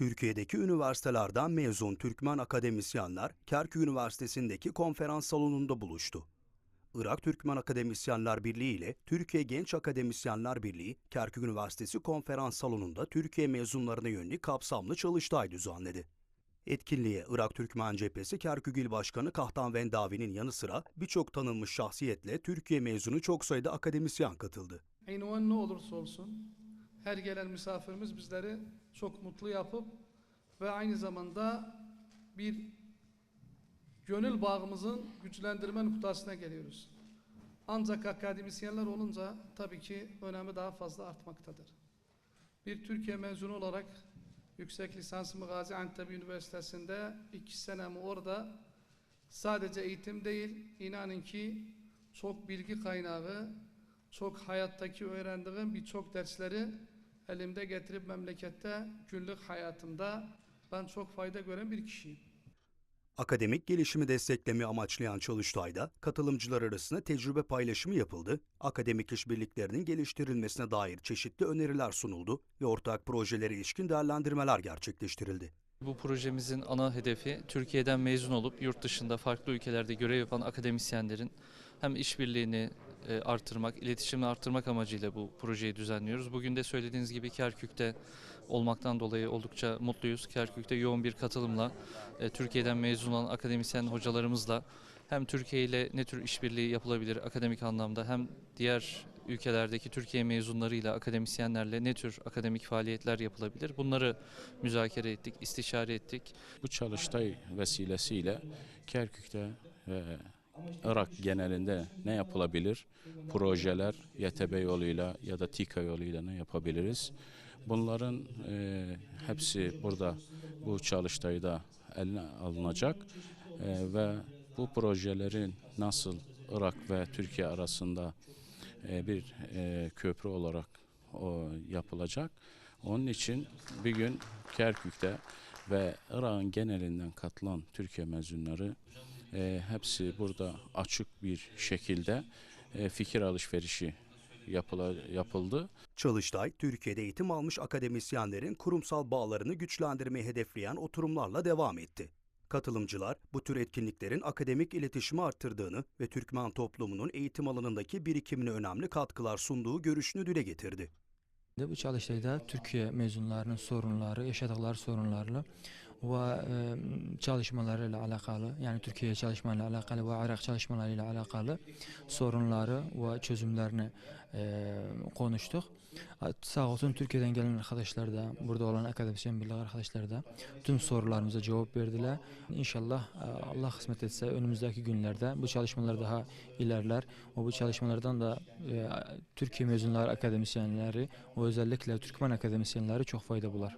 Türkiye'deki üniversitelerden mezun Türkmen akademisyenler Kerkük Üniversitesi'ndeki konferans salonunda buluştu. Irak Türkmen Akademisyenler Birliği ile Türkiye Genç Akademisyenler Birliği, Kerkük Üniversitesi konferans salonunda Türkiye mezunlarına yönelik kapsamlı çalıştay düzenledi. Etkinliğe Irak Türkmen Cephesi Kerkük Başkanı Kahtan Vendavi'nin yanı sıra birçok tanınmış şahsiyetle Türkiye mezunu çok sayıda akademisyen katıldı. Ünvan ne olursa olsun her gelen misafirimiz bizleri çok mutlu yapıp ve aynı zamanda bir gönül bağımızın güçlendirme noktasına geliyoruz. Ancak akademisyenler olunca tabii ki önemi daha fazla artmaktadır. Bir Türkiye mezunu olarak yüksek lisansımı Gaziantep Üniversitesi'nde iki senemi orada sadece eğitim değil, inanın ki çok bilgi kaynağı, çok hayattaki öğrendiğim birçok dersleri elimde getirip memlekette günlük hayatımda ben çok fayda gören bir kişiyim. Akademik gelişimi desteklemeyi amaçlayan çalıştayda katılımcılar arasında tecrübe paylaşımı yapıldı, akademik işbirliklerinin geliştirilmesine dair çeşitli öneriler sunuldu ve ortak projelere ilişkin değerlendirmeler gerçekleştirildi. Bu projemizin ana hedefi Türkiye'den mezun olup yurt dışında farklı ülkelerde görev yapan akademisyenlerin hem işbirliğini e, artırmak, iletişimi artırmak amacıyla bu projeyi düzenliyoruz. Bugün de söylediğiniz gibi Kerkük'te olmaktan dolayı oldukça mutluyuz. Kerkük'te yoğun bir katılımla e, Türkiye'den mezun olan akademisyen hocalarımızla hem Türkiye ile ne tür işbirliği yapılabilir akademik anlamda hem diğer ülkelerdeki Türkiye mezunlarıyla, akademisyenlerle ne tür akademik faaliyetler yapılabilir? Bunları müzakere ettik, istişare ettik. Bu çalıştay vesilesiyle Kerkük'te ve Irak genelinde ne yapılabilir? Projeler YTB yoluyla ya da TİKA yoluyla ne yapabiliriz? Bunların e, hepsi burada bu çalıştayda eline alınacak E, ve bu projelerin nasıl Irak ve Türkiye arasında e, bir e, köprü olarak o yapılacak. Onun için bir gün Kerkük'te ve Irak'ın genelinden katılan Türkiye mezunları e, hepsi burada açık bir şekilde e, fikir alışverişi yapıla, yapıldı. Çalıştay, Türkiye'de eğitim almış akademisyenlerin kurumsal bağlarını güçlendirmeyi hedefleyen oturumlarla devam etti. Katılımcılar bu tür etkinliklerin akademik iletişimi arttırdığını ve Türkmen toplumunun eğitim alanındaki birikimine önemli katkılar sunduğu görüşünü dile getirdi. Bu çalıştayda Türkiye mezunlarının sorunları, yaşadıkları sorunlarla ve e, çalışmalarıyla alakalı, yani Türkiye çalışmalarıyla alakalı ve Irak çalışmalarıyla alakalı sorunları ve çözümlerini e, konuştuk. Sağ olsun Türkiye'den gelen arkadaşlar da, burada olan akademisyen birlik arkadaşlar da tüm sorularımıza cevap verdiler. İnşallah e, Allah kısmet etse önümüzdeki günlerde bu çalışmalar daha ilerler. ve bu çalışmalardan da Türkiye mezunları akademisyenleri ve özellikle Türkmen akademisyenleri çok fayda bular.